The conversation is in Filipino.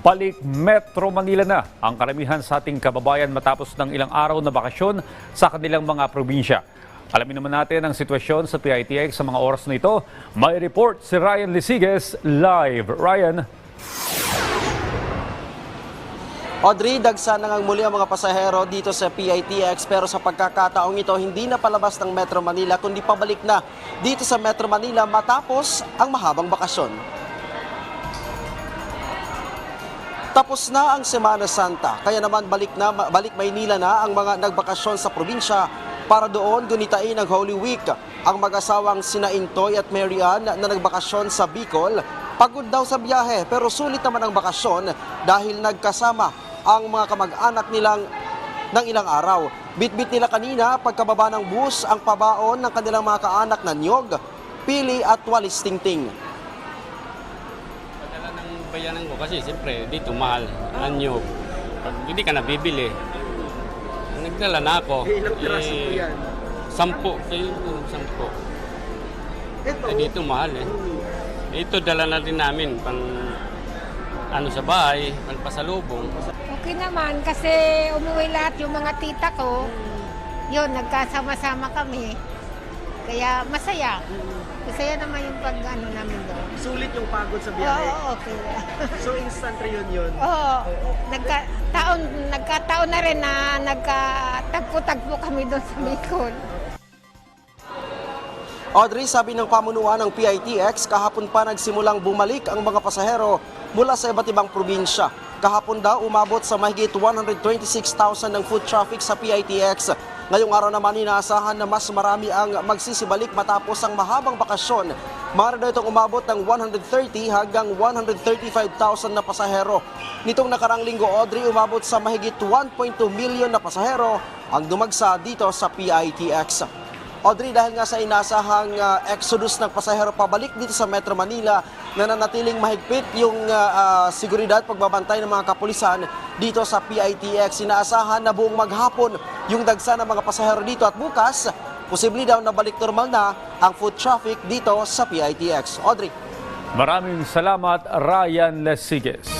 balik Metro Manila na ang karamihan sa ating kababayan matapos ng ilang araw na bakasyon sa kanilang mga probinsya. Alamin naman natin ang sitwasyon sa PITX sa mga oras na ito. May report si Ryan Lisiges live. Ryan, Audrey, dagsa na ngang muli ang mga pasahero dito sa PITX pero sa pagkakataong ito hindi na palabas ng Metro Manila kundi pabalik na dito sa Metro Manila matapos ang mahabang bakasyon. Tapos na ang Semana Santa, kaya naman balik na balik Maynila na ang mga nagbakasyon sa probinsya para doon gunitain ang Holy Week. Ang mag-asawang sina Intoy at Mary Ann na nagbakasyon sa Bicol, pagod daw sa biyahe pero sulit naman ang bakasyon dahil nagkasama ang mga kamag-anak nilang ng ilang araw. Bitbit nila kanina pagkababa ng bus ang pabaon ng kanilang mga kaanak na niyog, pili at walis tingting. Bayanan ko kasi siyempre dito mahal. Anyo. Pag hindi ka nabibili. Nagdala na ako. Eh, Sampo. Kayo po, sampo. Eh, dito mahal eh. Ito dala na din namin pang ano sa bahay, pang pasalubong. Okay naman kasi umuwi lahat yung mga tita ko. Yun, nagkasama-sama kami. Kaya masaya. Masaya naman yung pag ano namin doon. Sulit yung pagod sa Oo, okay. So instant reunion. Oo, nagkataon, nagkataon na rin na nagkatagpo-tagpo kami doon sa Bicol. Audrey, sabi ng pamunuan ng PITX, kahapon pa nagsimulang bumalik ang mga pasahero mula sa iba't ibang probinsya. Kahapon daw umabot sa mahigit 126,000 ng foot traffic sa PITX. Ngayong araw naman inaasahan na mas marami ang magsisibalik matapos ang mahabang bakasyon. Mara itong umabot ng 130 hanggang 135,000 na pasahero. Nitong nakarang linggo, Audrey, umabot sa mahigit 1.2 million na pasahero ang dumagsa dito sa PITX. Audrey, dahil nga sa inasahang uh, exodus ng pasahero pabalik dito sa Metro Manila, nananatiling mahigpit yung uh, uh, seguridad pagbabantay ng mga kapulisan dito sa PITX. Inaasahan na buong maghapon yung dagsa ng mga pasahero dito at bukas, posible daw na balik normal na ang foot traffic dito sa PITX. Audrey. maraming salamat Ryan Lisiges.